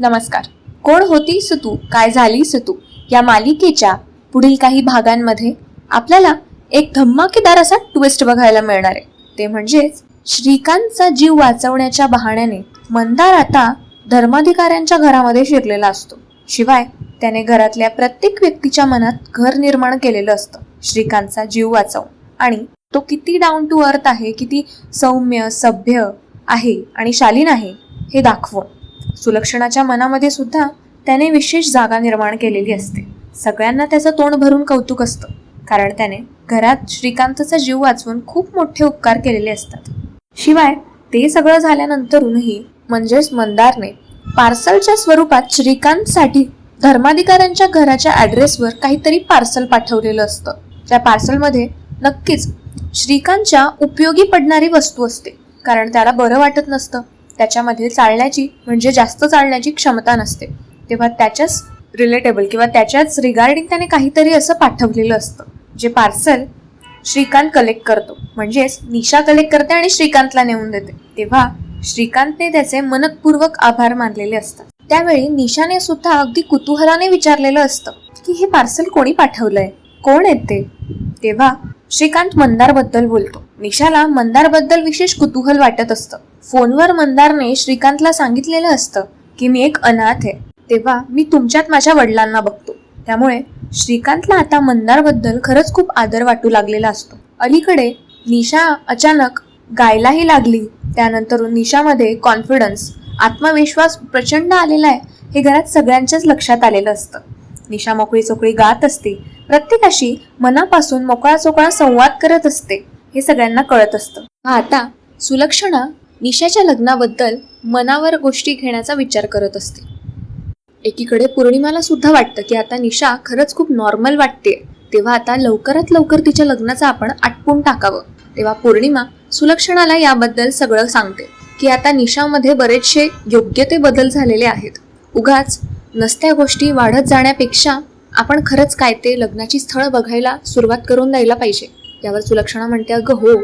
नमस्कार. कोण होती सुतू काय झाली सुतू या मालिकेच्या पुढील काही भागांमध्ये आपल्याला एक धम्माकेदार असा ट्विस्ट बघायला मिळणार आहे. ते म्हणजेच श्रीकांतचा जीव वाचवण्याच्या बहाण्याने मंदार आता धर्माधिकाऱ्यांच्या घरामध्ये शिरलेला असतो. शिवाय त्याने घरातल्या प्रत्येक व्यक्तीच्या मनात घर निर्माण केलेलं असतं. श्रीकांतचा जीव वाचवून आणि तो किती डाऊन टू अर्थ आहे किती सौम्य सभ्य आहे आणि शालीन आहे हे दाखवून सुलक्षणाच्या मनामध्ये सुद्धा त्याने विशेष जागा निर्माण केलेली असते. सगळ्यांना त्याचं तोंड भरून कौतुक असतं कारण त्याने घरात श्रीकांतचा जीव वाचवून खूप मोठे उपकार केलेले असतात. शिवाय ते सगळं झाल्यानंतरूनही म्हणजेच मंदारने पार्सलच्या स्वरूपात श्रीकांतसाठी धर्माधिकाऱ्यांच्या घराच्या ॲड्रेसवर काहीतरी पार्सल पाठवलेलं असतं. त्या पार्सलमध्ये नक्कीच श्रीकांतच्या उपयोगी पडणारी वस्तू असते कारण त्याला बरं वाटत नसतं. त्याच्यामध्ये चालण्याची म्हणजे जास्त चालण्याची क्षमता नसते. तेव्हा त्याच्याच रिलेटेबल किंवा त्याच्याच रिगार्डिंग त्याने काहीतरी असं पाठवलेलं असतं. जे पार्सल श्रीकांत कलेक्ट करतो. म्हणजेच निशा कलेक्ट करते आणि श्रीकांतला नेऊन देते. तेव्हा श्रीकांतने त्याचे मनपूर्वक आभार मानलेले असतात. त्यावेळी निशाने सुद्धा अगदी कुतूहलाने विचारलेलं असतं की हे पार्सल कोणी पाठवलंय? कोण येते तेव्हा श्रीकांत मंदारबद्दल बोलतो. निशाला मंदारबद्दल विशेष कुतूहल वाटत असतं. फोनवर मंदारने श्रीकांतला सांगितलेलं असतं की मी एक अनाथ आहे. तेव्हा मी तुमच्यात माझ्या वडिलांना बघतो. त्यामुळे श्रीकांतला आता मंदारबद्दल खरंच खूप आदर वाटू लागलेला असतो. अलीकडे निशा अचानक गायलाही लागली. त्यानंतर निशामध्ये कॉन्फिडन्स आत्मविश्वास प्रचंड आलेला आहे हे घरात सगळ्यांच्याच लक्षात आलेलं असतं. निशा मोकळी चोकळी गात असते. प्रत्येकाशी मनापासून मोकळा चोकळा संवाद करत असते. हे सगळ्यांना कळत असतं. हा आता सुलक्षणा निशाच्या लग्नाबद्दल मनावर गोष्टी घेण्याचा विचार करत असते. एकीकडे पौर्णिमाला सुद्धा वाटतं की आता निशा खरंच खूप नॉर्मल वाटते तेव्हा आता लवकरात लवकर तिच्या लग्नाचं आपण आटपून टाकावं. तेव्हा पौर्णिमा सुलक्षणाला याबद्दल सगळं सांगते की आता निशामध्ये बरेचसे योग्य ते बदल झालेले आहेत. उगाच नसत्या गोष्टी वाढत जाण्यापेक्षा आपण खरंच काय ते लग्नाची स्थळं बघायला सुरुवात करून द्यायला पाहिजे. यावर सुलक्षणा म्हणते अगं हो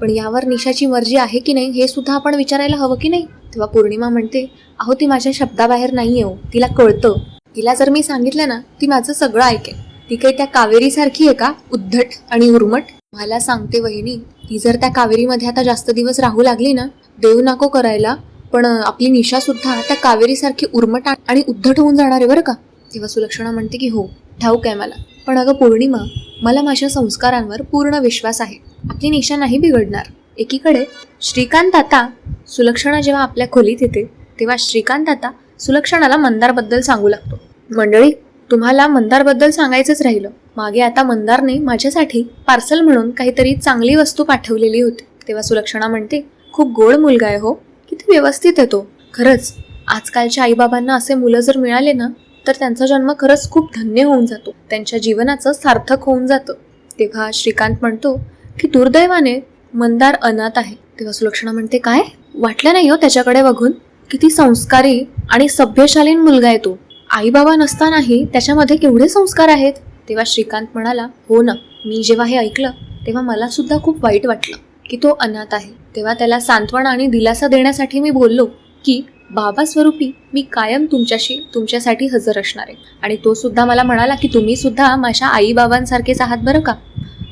पण यावर निशाची मर्जी आहे की नाही हे सुद्धा आपण विचारायला हवं की नाही? तेव्हा पौर्णिमा म्हणते अहो ती माझ्या शब्दाबाहेर नाही येऊ हो, तिला कळतं. तिला जर मी सांगितलं ना ती माझं सगळं ऐकेल. ती काही त्या कावेरीसारखी आहे का? उद्धट आणि उर्मट मला सांगते वहिनी ती जर त्या कावेरीमध्ये आता जास्त दिवस राहू लागली ना देऊ नको करायला पण आपली निशा सुद्धा त्या कावेरीसारखी उर्मट आणि उद्धट होऊन जाणार आहे बरं का? तेव्हा सुलक्षणा म्हणते की हो ठाऊक आहे मला. पण अगं पौर्णिमा मला माझ्या संस्कारांवर पूर्ण विश्वास आहे. आपली निशा नाही बिघडणार. एकीकडे श्रीकांत आता सुलक्षणा जेव्हा आपल्या खोलीत येते तेव्हा श्रीकांत आता सुलक्षणाला मंदारबद्दल सांगू लागतो. मंडळी तुम्हाला मंदारबद्दल सांगायचंच राहिलं. मागे आता मंदारने माझ्यासाठी पार्सल म्हणून काहीतरी चांगली वस्तू पाठवलेली होती. तेव्हा सुलक्षणा म्हणते खूप गोड मुलगा आहे हो. किती व्यवस्थित येतो खरंच आजकालच्या आईबाबांना असे मुलं जर मिळाले ना तर त्यांचा जन्म खरंच खूप धन्य होऊन जातो. त्यांच्या जीवनाचं सार्थक होऊन जातं. तेव्हा श्रीकांत म्हणतो की दुर्दैवाने मंदार अनाथ आहे. तेव्हा सुलक्षणा म्हणते काय? वाटलं नाही हो त्याच्याकडे बघून? किती संस्कारी आणि सभ्यशालीन मुलगा आहे तो. आई बाबा नसतानाही त्याच्यामध्ये केवढे संस्कार आहेत? तेव्हा श्रीकांत म्हणाला हो ना. मी जेव्हा हे ऐकलं तेव्हा मला सुद्धा खूप वाईट वाटलं की तो अनाथ आहे. तेव्हा त्याला सांत्वना आणि दिलासा देण्यासाठी मी बोललो की बाबा स्वरूपी मी कायम तुमच्याशी तुमच्यासाठी हजर असणार आहे. आणि तो सुद्धा मला म्हणाला की तुम्ही सुद्धा माझ्या आईबाबांसारखेच आहात बरं का?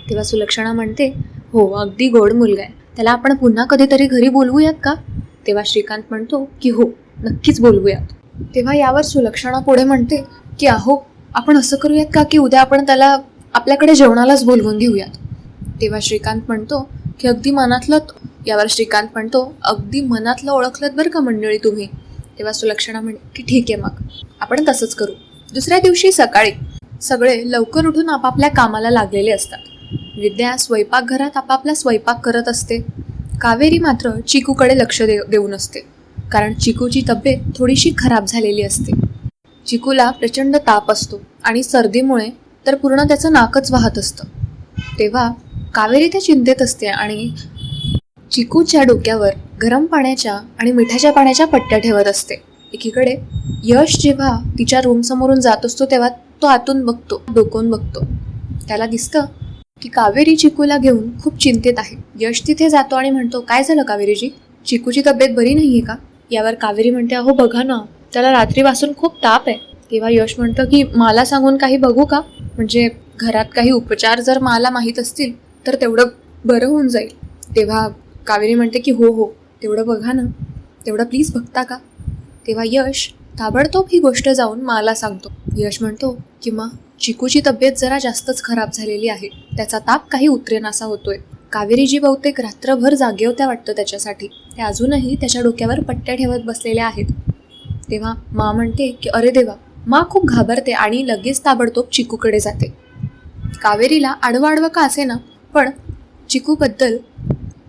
तेव्हा सुलक्षणा म्हणते हो अगदी गोड मुलगा आहे. त्याला आपण पुन्हा कधीतरी घरी बोलवूयात का? तेव्हा श्रीकांत म्हणतो की हो नक्कीच बोलवूयात. तेव्हा यावर सुलक्षणा पुढे म्हणते की अहो आपण असं करूयात का की उद्या आपण त्याला आपल्याकडे जेवणालाच बोलवून घेऊयात? तेव्हा श्रीकांत म्हणतो की अगदी मनातलं यावर श्रीकांत म्हणतो अगदी मनातलं ओळखलं बरं का मंडळी तुम्ही? तेव्हा सुलक्षणा म्हणे की ठीक आहे मग आपण तसंच करू. दुसऱ्या दिवशी सकाळी सगळे लवकर उठून आपापल्या कामाला लागलेले असतात. विद्या स्वयंपाकघरात आपापला स्वयंपाक करत असते. कावेरी मात्र चिकूकडे लक्ष दे देऊन असते. कारण चिकूची तब्येत थोडीशी खराब झालेली असते. चिकूला प्रचंड ताप असतो आणि सर्दीमुळे तर पूर्ण त्याचं नाकच वाहत असतं. तेव्हा कावेरी त्या चिंतेत असते आणि चिकूच्या डोक्यावर गरम पाण्याच्या आणि मिठाच्या पाण्याच्या पट्ट्या ठेवत असते. एकीकडे यश जेव्हा तिच्या रूम समोरून जात असतो तेव्हा तो आतून बघतो डोकून बघतो. त्याला दिसतं की कावेरी चिकूला घेऊन खूप चिंतेत आहे. यश तिथे जातो आणि म्हणतो काय झालं कावेरीजी? चिकूची तब्येत बरी नाही आहे का? यावर कावेरी म्हणते अहो बघा ना त्याला रात्रीपासून खूप ताप आहे. तेव्हा यश म्हणतं की मला सांगून काही बघू का? म्हणजे घरात काही उपचार जर मला माहीत असतील तर तेवढं बरं होऊन जाईल. तेव्हा कावेरी म्हणते की हो हो तेवढं बघा ना. तेवढं प्लीज बघता का? तेव्हा यश ताबडतोब ही गोष्ट जाऊन मला सांगतो. यश म्हणतो किंवा चिकूची तब्येत जरा जास्तच खराब झालेली आहे. त्याचा ताप काही उतरेनासा होतोय. कावेरीजी बहुतेक रात्रभर जागे होत्या वाटतं त्याच्यासाठी. त्या अजूनही त्याच्या डोक्यावर पट्ट्या ठेवत बसलेल्या आहेत. तेव्हा मा म्हणते की अरे देवा मा खूप घाबरते आणि लगेच ताबडतोब चिकूकडे जाते. कावेरीला आडवं आडवं का असे ना पण चिकूबद्दल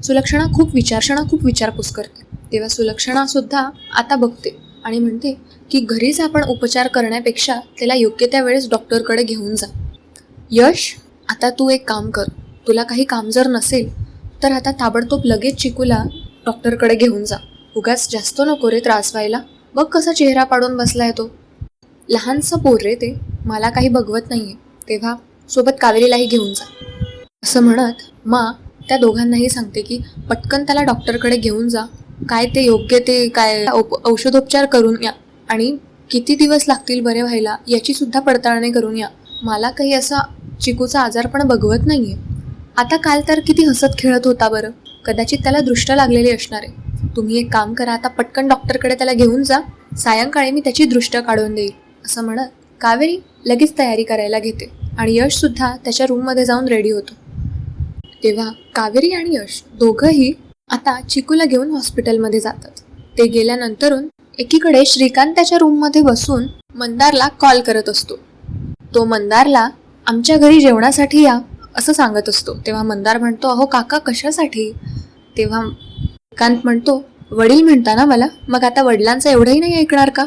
सुलक्षणा खूप विचारक्षणा खूप विचारपूस करते. तेव्हा सुलक्षणा सुद्धा आता बघते आणि म्हणते की घरीच आपण उपचार करण्यापेक्षा त्याला योग्य त्या वेळेस डॉक्टरकडे घेऊन जा. यश आता तू एक काम कर. तुला काही काम जर नसेल तर आता ताबडतोब लगेच चिकूला डॉक्टरकडे घेऊन जा. उगाच जास्त नको रे त्रास व्हायला. बघ कसा चेहरा पाडून बसलाय तो. लहानसं पोर रे ते. मला काही बघवत नाहीये. तेव्हा सोबत कावेरीलाही घेऊन जा. असं म्हणत मा त्या दोघांनाही सांगते की पटकन त्याला डॉक्टरकडे घेऊन जा. काय ते योग्य ते काय औषधोपचार करून या. आणि किती दिवस लागतील बरे व्हायला याची सुद्धा पडताळणी करून या. मला काही असा चिकूचा आजार पण बघवत नाहीये. आता काल तर किती हसत खेळत होता बरं. कदाचित त्याला दृष्ट लागलेली असणार आहे. तुम्ही एक काम करा आता पटकन डॉक्टरकडे त्याला घेऊन जा. सायंकाळी मी त्याची दृष्ट काढून देईल. असं म्हणत कावेरी लगेच तयारी करायला घेते. आणि यशसुद्धा त्याच्या रूममध्ये जाऊन रेडी होतो. तेव्हा कावेरी आणि यश दोघंही आता चिकूला घेऊन हॉस्पिटलमध्ये जातात. ते गेल्यानंतरून एकीकडे श्रीकांत त्याच्या रूममध्ये बसून मंदारला कॉल करत असतो. तो मंदारला आमच्या घरी जेवणासाठी या असं सांगत असतो. तेव्हा मंदार म्हणतो अहो काका कशासाठी? तेव्हा श्रीकांत म्हणतो वडील म्हणता ना मला मग आता वडिलांचं एवढंही नाही ऐकणार का?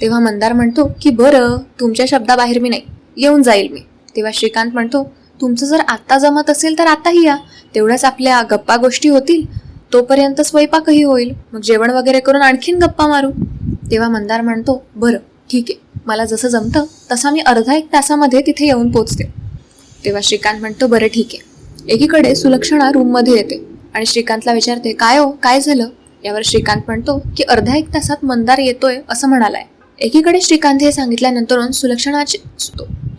तेव्हा मंदार म्हणतो की बरं तुमच्या शब्दाबाहेर मी नाही येऊन जाईल मी. तेव्हा श्रीकांत म्हणतो तुमचं जर आत्ता जमत असेल तर आताही या. तेवढ्याच आपल्या गप्पा गोष्टी होतील. तोपर्यंत स्वयंपाकही होईल. मग जेवण वगैरे करून आणखीन गप्पा मारू. तेव्हा मंदार म्हणतो बरं ठीक आहे. मला जसं जमतं तसा मी अर्धा एक तासामध्ये तिथे येऊन पोचते. तेव्हा श्रीकांत म्हणतो बरं ठीक आहे. एकीकडे सुलक्षणा रूममध्ये येते आणि श्रीकांतला विचारते काय हो काय झालं? यावर श्रीकांत म्हणतो की अर्धा एक तासात मंदार येतोय असं म्हणालाय. एकीकडे श्रीकांत हे सांगितल्यानंतर सुलक्षणाची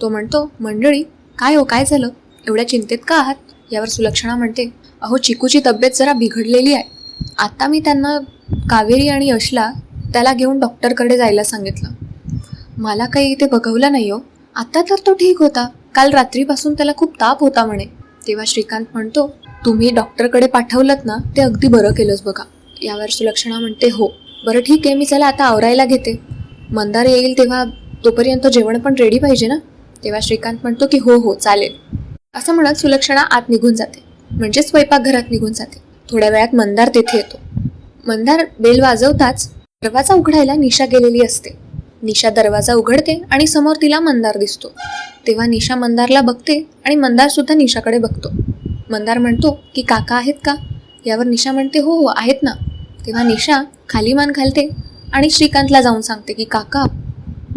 तो म्हणतो मंडळी काय हो काय झालं? एवढ्या चिंतेत का आहात? यावर सुलक्षणा म्हणते अहो चिकूची तब्येत जरा बिघडलेली आहे. आता मी त्यांना कावेरी आणि यशला त्याला घेऊन डॉक्टरकडे जायला सांगितलं. मला काही इथे बघवलं नाही हो. आता तर तो ठीक होता. काल रात्रीपासून त्याला खूप ताप होता म्हणे. तेव्हा श्रीकांत म्हणतो तुम्ही डॉक्टरकडे पाठवलं ना ते अगदी बरं केलंच बघा. यावर सुलक्षणा म्हणते हो बरं ठीक आहे मी चला आता आवरायला घेते. मंदार येईल तेव्हा तोपर्यंत जेवण पण रेडी पाहिजे ना? तेव्हा श्रीकांत म्हणतो की हो हो चालेल. असं म्हणत सुलक्षणा आत निघून जाते. म्हणजे स्वयंपाकघरात निघून जाते. थोड्या वेळात मंदार तेथे येतो. मंदार बेल वाजवताच दरवाजा उघडायला निशा गेलेली असते. निशा दरवाजा उघडते आणि समोर तिला मंदार दिसतो. तेव्हा निशा मंदारला बघते आणि मंदार सुद्धा निशाकडे बघतो. मंदार म्हणतो की काका आहेत का? यावर निशा म्हणते हो हो आहेत ना. तेव्हा निशा खाली मान घालते आणि श्रीकांतला जाऊन सांगते की काका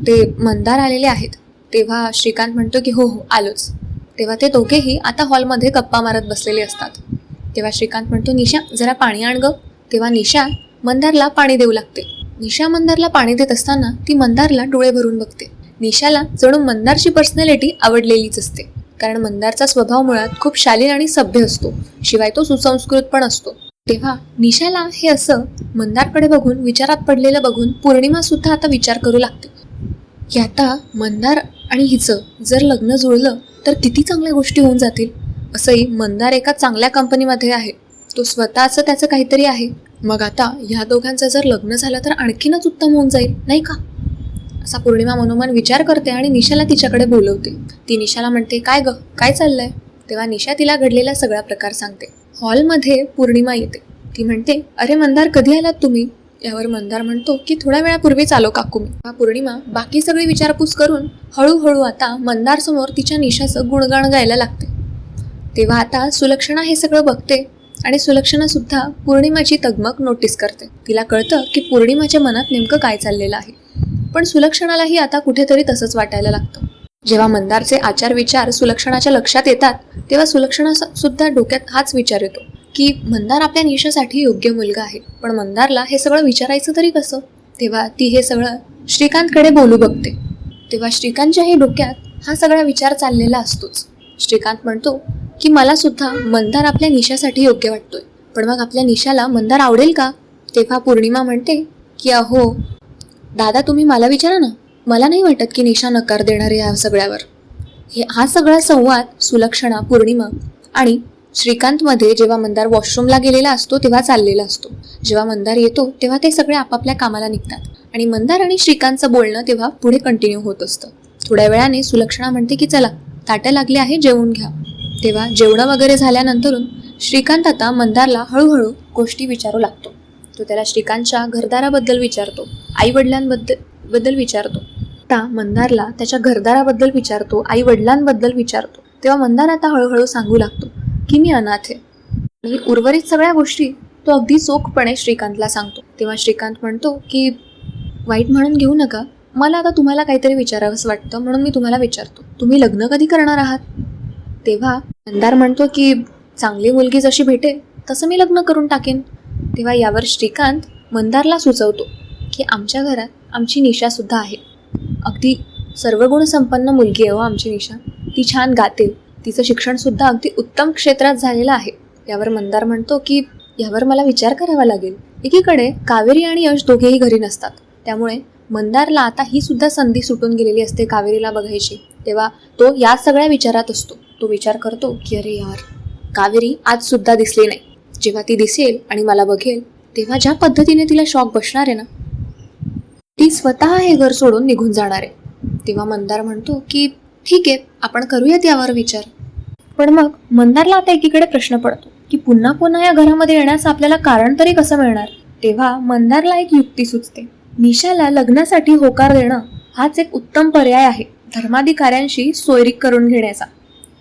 ते मंदार आलेले आहेत. तेव्हा श्रीकांत म्हणतो की हो हो आलोच. तेव्हा ते दोघेही आता हॉलमध्ये गप्पा मारत बसलेले असतात. तेव्हा श्रीकांत म्हणतो निशा जरा पाणी आण ग. तेव्हा निशा मंदारला पाणी देऊ लागते. निशा मंदारला पाणी देत असताना ती मंदारला डोळे भरून बघते. निशाला जणू मंदारची पर्सनॅलिटी आवडलेलीच असते. कारण मंदारचा स्वभाव मुळात खूप शालीन आणि सभ्य असतो. शिवाय तो सुसंस्कृत पण असतो. तेव्हा निशाला हे असं मंदारकडे बघून विचारात पडलेलं बघून पौर्णिमा सुद्धा आता विचार करू लागते. की आता मंदार आणि हिचं जर लग्न जुळलं तर किती चांगल्या गोष्टी होऊन जातील? असंही मंदार एका चांगल्या कंपनीमध्ये आहे. तो स्वतःचं त्याचं काहीतरी आहे. मग आता ह्या दोघांचं जर लग्न झालं तर आणखीनच उत्तम होऊन जाईल नाही का? असा पौर्णिमा मनोमन विचार करते आणि निशाला तिच्याकडे बोलवते. ती निशाला म्हणते काय ग? काय चाललंय? तेव्हा निशा तिला घडलेला सगळा प्रकार सांगते. हॉलमध्ये पौर्णिमा येते. ती म्हणते अरे मंदार कधी आलात तुम्ही? यावर मंदार म्हणतो की थोड्या वेळापूर्वीच आलो काकू मी. हा पौर्णिमा बाकी सगळी विचारपूस करून हळूहळू आता मंदार समोर तिच्या निशाचं गुणगाण गायला लागते. तेव्हा आता सुलक्षणा हे सगळं बघते आणि सुलक्षणा सुद्धा पौर्णिमाची तगमग नोटीस करते. तिला कळतं की पौर्णिमाच्या मनात नेमकं काय चाललेलं आहे. पण सुलक्षणालाही आता कुठेतरी तसंच वाटायला लागतं. जेव्हा मंदारचे आचार विचार सुलक्षणाच्या लक्षात येतात तेव्हा सुलक्षणा सुद्धा डोक्यात हाच विचार येतो. की मंदार आपल्या निशासाठी योग्य मुलगा आहे. पण मंदारला हे सगळं विचारायचं तरी कसं? तेव्हा ती हे सगळं श्रीकांतकडे बोलू बघते. तेव्हा श्रीकांतच्याही डोक्यात हा सगळा विचार चाललेला असतोच. श्रीकांत म्हणतो की मला सुद्धा मंदार आपल्या निशासाठी योग्य वाटतोय. पण मग आपल्या निशाला मंदार आवडेल का? तेव्हा पौर्णिमा म्हणते की अहो दादा तुम्ही मला विचारा ना. मला नाही वाटत की निशा नकार देणार या सगळ्यावर. हे हा सगळा संवाद सुलक्षणा पौर्णिमा आणि श्रीकांतमध्ये जेव्हा मंदार वॉशरूमला गेलेला असतो तेव्हा चाललेला असतो. जेव्हा मंदार येतो तेव्हा ते सगळे आपापल्या कामाला निघतात. आणि मंदार आणि श्रीकांतचं बोलणं तेव्हा पुढे कंटिन्यू होत असतं. थोड्या वेळाने सुलक्षणा म्हणते की चला ताटं लागले आहे जेवून घ्या. तेव्हा जेवणं वगैरे झाल्यानंतरून श्रीकांत आता मंदारला हळूहळू गोष्टी विचारू लागतो. तो त्याला श्रीकांतच्या घरदाराबद्दल विचारतो आई वडिलांबद्दल बद्दल विचारतो. आता मंदारला त्याच्या घरदाराबद्दल विचारतो आई वडिलांबद्दल विचारतो. तेव्हा मंदार आता हळूहळू सांगू लागतो की मी अनाथ आहे. आणि उर्वरित सगळ्या गोष्टी तो अगदी चोखपणे श्रीकांतला सांगतो. तेव्हा श्रीकांत म्हणतो की वाईट म्हणून घेऊ नका. मला आता तुम्हाला काहीतरी विचारावंसं वाटतं म्हणून मी तुम्हाला विचारतो. तुम्ही लग्न कधी करणार आहात? तेव्हा मंदार म्हणतो की चांगली मुलगी जशी भेटेल तसं मी लग्न करून टाकेन. तेव्हा यावर श्रीकांत मंदारला सुचवतो की आमच्या घरात आमची निशासुद्धा आहे. अगदी सर्वगुणसंपन्न मुलगी आहे हो आमची निशा. ती छान गाते तिचं शिक्षणसुद्धा अगदी उत्तम क्षेत्रात झालेलं आहे. यावर मंदार म्हणतो की यावर मला विचार करावा लागेल. एकीकडे कावेरी आणि यश दोघेही घरी नसतात. त्यामुळे मंदारला आता ही सुद्धा संधी सुटून गेलेली असते कावेरीला बघायची. तेव्हा तो या सगळ्या विचारात असतो. तो विचार करतो की अरे यार कावेरी आज सुद्धा दिसली नाही. जेव्हा ती दिसेल आणि मला बघेल तेव्हा ज्या पद्धतीने तिला शॉक बसणार आहे ना ती स्वतः हे घर सोडून निघून जाणार आहे. तेव्हा मंदार म्हणतो की ठीक आहे आपण करूयात यावर विचार. पण मग मंदारला आता एकीकडे प्रश्न पडतो की पुन्हा पुन्हा या घरामध्ये येण्याचं आपल्याला कारण तरी कसं मिळणार? तेव्हा मंदारला एक युक्ती सुचते. निशाला लग्नासाठी होकार देणं हाच एक उत्तम पर्याय आहे धर्माधिकाऱ्यांशी सोयरीक करून घेण्याचा.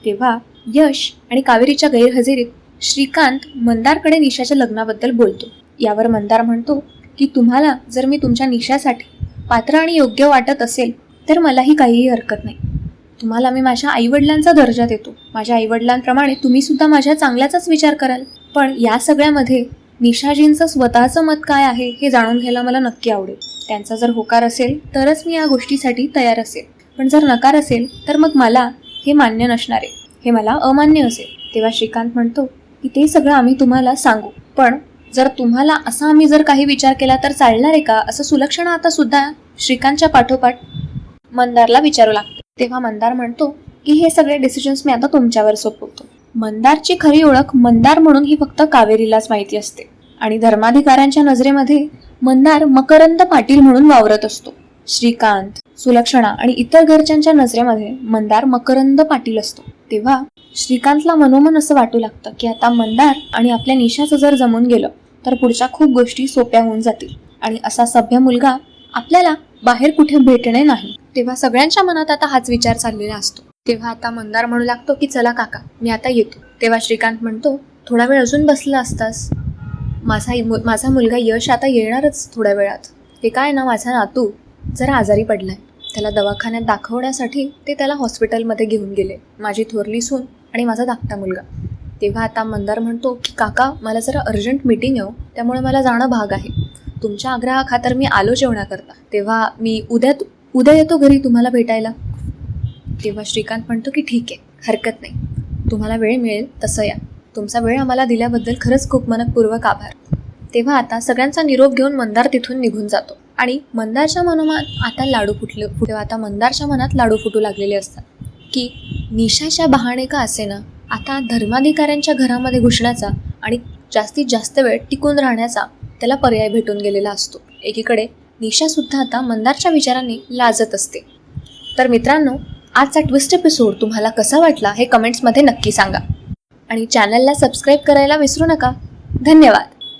तेव्हा यश आणि कावेरीच्या गैरहजेरीत श्रीकांत मंदारकडे निशाच्या लग्नाबद्दल बोलतो. यावर मंदार म्हणतो की तुम्हाला जर मी तुमच्या निशासाठी पात्र आणि योग्य वाटत असेल तर मलाही काहीही हरकत नाही. तुम्हाला मी माझ्या आईवडिलांचा दर्जा देतो. माझ्या आईवडिलांप्रमाणे तुम्ही सुद्धा माझ्या चांगल्याचाच विचार कराल. पण या सगळ्यामध्ये निशाजींचं स्वतःचं मत काय आहे हे जाणून घ्यायला मला नक्की आवडेल. त्यांचा जर होकार असेल तरच मी या गोष्टीसाठी तयार असेल. पण जर नकार असेल तर मग मला हे मान्य नसणार आहे. हे मला अमान्य असेल. तेव्हा श्रीकांत म्हणतो की ते सगळं आम्ही तुम्हाला सांगू. पण जर तुम्हाला असा आम्ही जर काही विचार केला तर चालणार आहे का? असं सुलक्षणा आता सुद्धा श्रीकांतच्या पाठोपाठ मंदारला विचारू लागतं. तेव्हा मंदार म्हणतो की हे सगळे डिसिजन्स मी आता तुमच्यावर सोपवतो. मंदारची खरी ओळख मंदार म्हणून ही फक्त कावेरीलाच माहिती असते. आणि धर्माधिकाऱ्यांच्या नजरेमध्ये मंदार मकरंद पाटील म्हणून वावरत असतो. श्रीकांत सुलक्षणा आणि इतर घरच्यांच्या नजरेमध्ये मंदार मकरंद पाटील असतो. तेव्हा श्रीकांतला मनोमन असं वाटू लागतं की आता मंदार आणि आपल्या निशाचं जर जमून गेलं तर पुढच्या खूप गोष्टी सोप्या होऊन जातील. आणि असा सभ्य मुलगा आपल्याला बाहेर कुठे भेटणे नाही. तेव्हा सगळ्यांच्या मनात आता हाच विचार चाललेला असतो. तेव्हा आता मंदार म्हणू लागतो की चला काका मी आता येतो. तेव्हा श्रीकांत म्हणतो थोडा वेळ अजून बसला असतास. माझा मु- माझा मुलगा यश आता येणारच थोड्या वेळात. हे काय ना माझा नातू जरा आजारी पडलाय. त्याला दवाखान्यात दाखवण्यासाठी ते त्याला हॉस्पिटलमध्ये घेऊन गेले. माझी थोरली सून आणि माझा धाकटा मुलगा. तेव्हा आता मंदार म्हणतो की काका मला जरा अर्जंट मीटिंग येऊ हो. त्यामुळे मला जाणं भाग आहे. तुमच्या आग्रहाखातर मी आलो जेवणाकरता. तेव्हा मी उद्या उद्या येतो घरी तुम्हाला भेटायला. तेव्हा श्रीकांत म्हणतो की ठीक आहे हरकत नाही. तुम्हाला वेळ मिळेल तसं या. तुमचा वेळ आम्हाला दिल्याबद्दल खरंच खूप मनपूर्वक आभार. तेव्हा आता सगळ्यांचा निरोप घेऊन मंदार तिथून निघून जातो. आणि मंदारच्या मनात आता लाडू फुटले तेव्हा आता मंदारच्या मनात लाडू फुटू लागलेले असतात. की निशाच्या बहाणे का असेना? आता धर्माधिकाऱ्यांच्या घरामध्ये घुसण्याचा आणि जास्तीत जास्त वेळ टिकून राहण्याचा त्याला पर्याय भेटून गेलेला असतो. एकीकडे निशासुद्धा आता मंदारच्या विचाराने लाजत असते. तर मित्रांनो आजचा ट्विस्ट एपिसोड तुम्हाला कसा वाटला हे कमेंट्समध्ये नक्की सांगा. आणि चॅनलला सबस्क्राईब करायला विसरू नका. धन्यवाद.